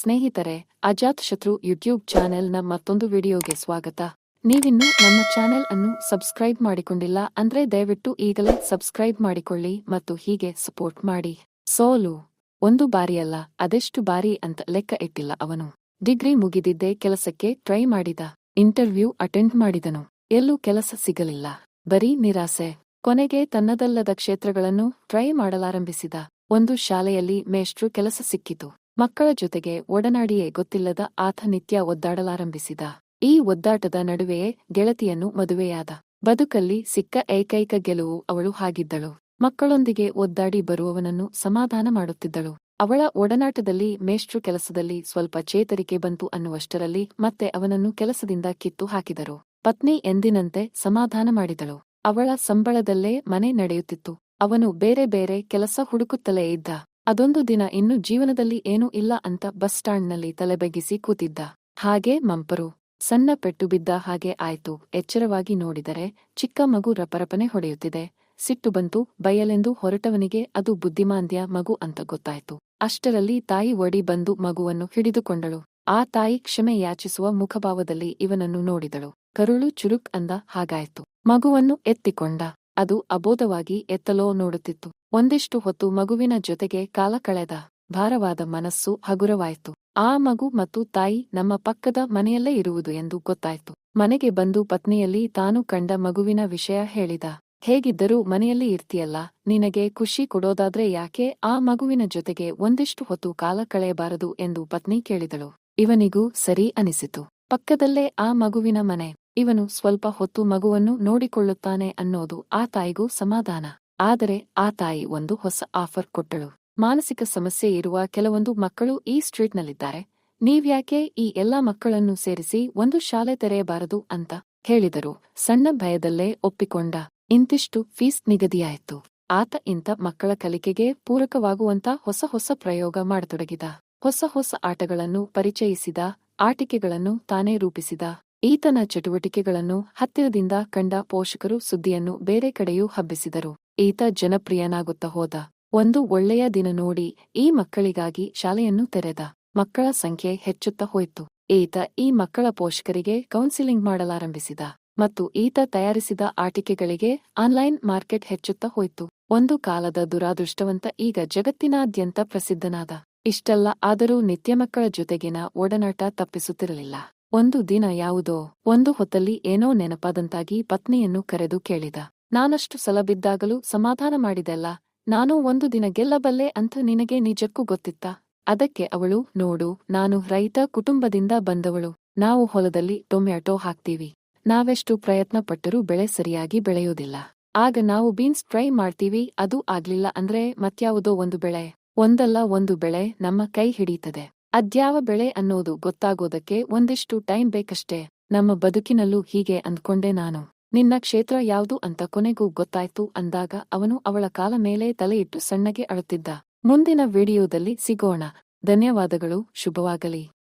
ಸ್ನೇಹಿತರೆ, ಅಜಾತ್ ಶತ್ರು ಯೂಟ್ಯೂಬ್ ಚಾನೆಲ್ನ ಮತ್ತೊಂದು ವಿಡಿಯೋಗೆ ಸ್ವಾಗತ. ನೀವಿನ್ನೂ ನಮ್ಮ ಚಾನೆಲ್ ಅನ್ನು ಸಬ್ಸ್ಕ್ರೈಬ್ ಮಾಡಿಕೊಂಡಿಲ್ಲ ಅಂದ್ರೆ ದಯವಿಟ್ಟು ಈಗಲೇ ಸಬ್ಸ್ಕ್ರೈಬ್ ಮಾಡಿಕೊಳ್ಳಿ ಮತ್ತು ಹೀಗೆ ಸಪೋರ್ಟ್ ಮಾಡಿ. ಸೋಲು ಒಂದು ಬಾರಿಯಲ್ಲ, ಅದೆಷ್ಟು ಬಾರಿ ಅಂತ ಲೆಕ್ಕ ಇಟ್ಟಿಲ್ಲ ಅವನು. ಡಿಗ್ರಿ ಮುಗಿದಿದ್ದೇ ಕೆಲಸಕ್ಕೆ ಟ್ರೈ ಮಾಡಿದ, ಇಂಟರ್ವ್ಯೂ ಅಟೆಂಡ್ ಮಾಡಿದನು. ಎಲ್ಲೂ ಕೆಲಸ ಸಿಗಲಿಲ್ಲ. ಬರೀ ನಿರಾಸೆ. ಕೊನೆಗೆ ತನ್ನದಲ್ಲದ ಕ್ಷೇತ್ರಗಳನ್ನು ಟ್ರೈ ಮಾಡಲಾರಂಭಿಸಿದ. ಒಂದು ಶಾಲೆಯಲ್ಲಿ ಮೇಷ್ಟ್ರು ಕೆಲಸ ಸಿಕ್ಕಿತು. ಮಕ್ಕಳ ಜೊತೆಗೆ ಒಡನಾಡಿಯೇ ಗೊತ್ತಿಲ್ಲದ ಆತ ನಿತ್ಯ ಒದ್ದಾಡಲಾರಂಭಿಸಿದ. ಈ ಒದ್ದಾಟದ ನಡುವೆಯೇ ಗೆಳತಿಯನ್ನು ಮದುವೆಯಾದ. ಬದುಕಲ್ಲಿ ಸಿಕ್ಕ ಏಕೈಕ ಗೆಲುವು ಅವಳು ಹಾಗಿದ್ದಳು. ಮಕ್ಕಳೊಂದಿಗೆ ಒದ್ದಾಡಿ ಬರುವವನನ್ನು ಸಮಾಧಾನ ಮಾಡುತ್ತಿದ್ದಳು. ಅವಳ ಒಡನಾಟದಲ್ಲಿ ಮೇಷ್ಟ್ರು ಕೆಲಸದಲ್ಲಿ ಸ್ವಲ್ಪ ಚೇತರಿಕೆ ಬಂತು ಅನ್ನುವಷ್ಟರಲ್ಲಿ ಮತ್ತೆ ಅವನನ್ನು ಕೆಲಸದಿಂದ ಕಿತ್ತು ಹಾಕಿದರು. ಪತ್ನಿ ಎಂದಿನಂತೆ ಸಮಾಧಾನ ಮಾಡಿದಳು. ಅವಳ ಸಂಬಳದಲ್ಲೇ ಮನೆ ನಡೆಯುತ್ತಿತ್ತು. ಅವನು ಬೇರೆ ಬೇರೆ ಕೆಲಸ ಹುಡುಕುತ್ತಲೇ ಇದ್ದ. ಅದೊಂದು ದಿನ ಇನ್ನು ಜೀವನದಲ್ಲಿ ಏನೂ ಇಲ್ಲ ಅಂತ ಬಸ್ ಸ್ಟ್ಯಾಂಡ್ನಲ್ಲಿ ತಲೆಬಗ್ಗಿಸಿ ಕೂತಿದ್ದ. ಹಾಗೆ ಮಂಪರು, ಸಣ್ಣ ಪೆಟ್ಟು ಬಿದ್ದ ಹಾಗೆ ಆಯ್ತು. ಎಚ್ಚರವಾಗಿ ನೋಡಿದರೆ ಚಿಕ್ಕ ಮಗು ರಪರಪನೆ ಹೊಡೆಯುತ್ತಿದೆ. ಸಿಟ್ಟು ಬಂತು, ಬಯಲೆಂದು ಹೊರಟವನಿಗೆ ಅದು ಬುದ್ಧಿಮಾಂದ್ಯ ಮಗು ಅಂತ ಗೊತ್ತಾಯ್ತು. ಅಷ್ಟರಲ್ಲಿ ತಾಯಿ ಒಡಿ ಬಂದು ಮಗುವನ್ನು ಹಿಡಿದುಕೊಂಡಳು. ಆ ತಾಯಿ ಕ್ಷಮೆ ಯಾಚಿಸುವ ಮುಖಭಾವದಲ್ಲಿ ಇವನನ್ನು ನೋಡಿದಳು. ಕರುಳು ಚುರುಕ್ ಅಂದ ಹಾಗಾಯ್ತು. ಮಗುವನ್ನು ಎತ್ತಿಕೊಂಡ. ಅದು ಅಬೋಧವಾಗಿ ಎತ್ತಲೋ ನೋಡುತ್ತಿತ್ತು. ಒಂದಿಷ್ಟು ಹೊತ್ತು ಮಗುವಿನ ಜೊತೆಗೆ ಕಾಲ ಕಳೆದ ಭಾರವಾದ ಮನಸ್ಸು ಹಗುರವಾಯಿತು. ಆ ಮಗು ಮತ್ತು ತಾಯಿ ನಮ್ಮ ಪಕ್ಕದ ಮನೆಯಲ್ಲೇ ಇರುವುದು ಎಂದು ಗೊತ್ತಾಯ್ತು. ಮನೆಗೆ ಬಂದು ಪತ್ನಿಯಲ್ಲಿ ತಾನು ಕಂಡ ಮಗುವಿನ ವಿಷಯ ಹೇಳಿದ. ಹೇಗಿದ್ದರೂ ಮನೆಯಲ್ಲಿ ಇರ್ತೀಯಲ್ಲ, ನಿನಗೆ ಖುಷಿ ಕೊಡೋದಾದ್ರೆ ಯಾಕೆ ಆ ಮಗುವಿನ ಜೊತೆಗೆ ಒಂದಿಷ್ಟು ಹೊತ್ತು ಕಾಲ ಕಳೆಯಬಾರದು ಎಂದು ಪತ್ನಿ ಕೇಳಿದಳು. ಇವನಿಗೂ ಸರಿ ಅನಿಸಿತು. ಪಕ್ಕದಲ್ಲೇ ಆ ಮಗುವಿನ ಮನೆ. ಇವನು ಸ್ವಲ್ಪ ಹೊತ್ತು ಮಗುವನ್ನು ನೋಡಿಕೊಳ್ಳುತ್ತಾನೆ ಅನ್ನೋದು ಆ ತಾಯಿಗೂ ಸಮಾಧಾನ. ಆದರೆ ಆ ತಾಯಿ ಒಂದು ಹೊಸ ಆಫರ್ ಕೊಟ್ಟಳು. ಮಾನಸಿಕ ಸಮಸ್ಯೆ ಇರುವ ಕೆಲವೊಂದು ಮಕ್ಕಳು ಈ ಸ್ಟ್ರೀಟ್ನಲ್ಲಿದ್ದಾರೆ. ನೀವ್ಯಾಕೆ ಈ ಎಲ್ಲಾ ಮಕ್ಕಳನ್ನು ಸೇರಿಸಿ ಒಂದು ಶಾಲೆ ತೆರೆಯಬಾರದು ಅಂತ ಹೇಳಿದರು. ಸಣ್ಣ ಭಯದಲ್ಲೇ ಒಪ್ಪಿಕೊಂಡ. ಇಂತಿಷ್ಟು ಫೀಸ್ ನಿಗದಿಯಾಯಿತು. ಆತ ಇಂತ ಮಕ್ಕಳ ಕಲಿಕೆಗೆ ಪೂರಕವಾಗುವಂತ ಹೊಸ ಹೊಸ ಪ್ರಯೋಗ ಮಾಡತೊಡಗಿದ. ಹೊಸ ಹೊಸ ಆಟಗಳನ್ನು ಪರಿಚಯಿಸಿದ. ಆಟಿಕೆಗಳನ್ನು ತಾನೇ ರೂಪಿಸಿದ. ಈತನ ಚಟುವಟಿಕೆಗಳನ್ನು ಹತ್ತಿರದಿಂದ ಕಂಡ ಪೋಷಕರು ಸುದ್ದಿಯನ್ನು ಬೇರೆ ಕಡೆಯೂ ಹಬ್ಬಿಸಿದರು. ಈತ ಜನಪ್ರಿಯನಾಗುತ್ತಾ ಹೋದ ಒಂದು ಒಳ್ಳೆಯ ದಿನ ನೋಡಿ ಈ ಮಕ್ಕಳಿಗಾಗಿ ಶಾಲೆಯನ್ನು ತೆರೆದ. ಮಕ್ಕಳ ಸಂಖ್ಯೆ ಹೆಚ್ಚುತ್ತಾ ಹೋಯಿತು. ಈತ ಈ ಮಕ್ಕಳ ಪೋಷಕರಿಗೆ ಕೌನ್ಸಿಲಿಂಗ್ ಮಾಡಲಾರಂಭಿಸಿದ ಮತ್ತು ಈತ ತಯಾರಿಸಿದ ಆಟಿಕೆಗಳಿಗೆ ಆನ್ಲೈನ್ ಮಾರ್ಕೆಟ್ ಹೆಚ್ಚುತ್ತಾ ಹೋಯಿತು. ಒಂದು ಕಾಲದ ದುರಾದೃಷ್ಟವಂತ ಈಗ ಜಗತ್ತಿನಾದ್ಯಂತ ಪ್ರಸಿದ್ಧನಾದ. ಇಷ್ಟೆಲ್ಲ ಆದರೂ ನಿತ್ಯ ಮಕ್ಕಳ ಜೊತೆಗಿನ ಒಡನಾಟ ತಪ್ಪಿಸುತ್ತಿರಲಿಲ್ಲ. ಒಂದು ದಿನ ಯಾವುದೋ ಒಂದು ಹೊತ್ತಲ್ಲಿ ಏನೋ ನೆನಪಾದಂತಾಗಿ ಪತ್ನಿಯನ್ನು ಕರೆದು ಕೇಳಿದ. ನಾನಷ್ಟು ಸಲ ಬಿದ್ದಾಗಲೂ ಸಮಾಧಾನ ಮಾಡಿದೆಲ್ಲ, ನಾನು ಒಂದು ದಿನ ಗೆಲ್ಲಬಲ್ಲೆ ಅಂತ ನಿನಗೆ ನಿಜಕ್ಕೂ ಗೊತ್ತಿತ್ತ? ಅದಕ್ಕೆ ಅವಳು, ನೋಡು, ನಾನು ರೈತ ಕುಟುಂಬದಿಂದ ಬಂದವಳು, ನಾವು ಹೊಲದಲ್ಲಿ ಟೊಮ್ಯಾಟೊ ಹಾಕ್ತೀವಿ. ನಾವೆಷ್ಟು ಪ್ರಯತ್ನ ಪಟ್ಟರೂ ಬೆಳೆ ಸರಿಯಾಗಿ ಬೆಳೆಯೋದಿಲ್ಲ. ಆಗ ನಾವು ಬೀನ್ಸ್ ಟ್ರೈ ಮಾಡ್ತೀವಿ, ಅದು ಆಗ್ಲಿಲ್ಲ ಅಂದ್ರೆ ಮತ್ಯಾವುದೋ ಒಂದು ಬೆಳೆ, ಒಂದಲ್ಲ ಒಂದು ಬೆಳೆ ನಮ್ಮ ಕೈ ಹಿಡೀತದೆ ಅದ್ಯಾವ ಬೆಳೆ ಅನ್ನೋದು ಗೊತ್ತಾಗೋದಕ್ಕೆ ಒಂದಿಷ್ಟು ಟೈಮ್ ಬೇಕಷ್ಟೇ. ನಮ್ಮ ಬದುಕಿನಲ್ಲೂ ಹೀಗೆ ಅಂದ್ಕೊಂಡೆ ನಾನು. ನಿನ್ನ ಕ್ಷೇತ್ರ ಯಾವುದು ಅಂತ ಕೊನೆಗೂ ಗೊತ್ತಾಯ್ತು ಅಂದಾಗ ಅವನು ಅವಳ ಕಾಲ ಮೇಲೆ ತಲೆಯಿಟ್ಟು ಸಣ್ಣಗೆ ಅಳುತ್ತಿದ್ದ. ಮುಂದಿನ ವಿಡಿಯೋದಲ್ಲಿ ಸಿಗೋಣ. ಧನ್ಯವಾದಗಳು, ಶುಭವಾಗಲಿ.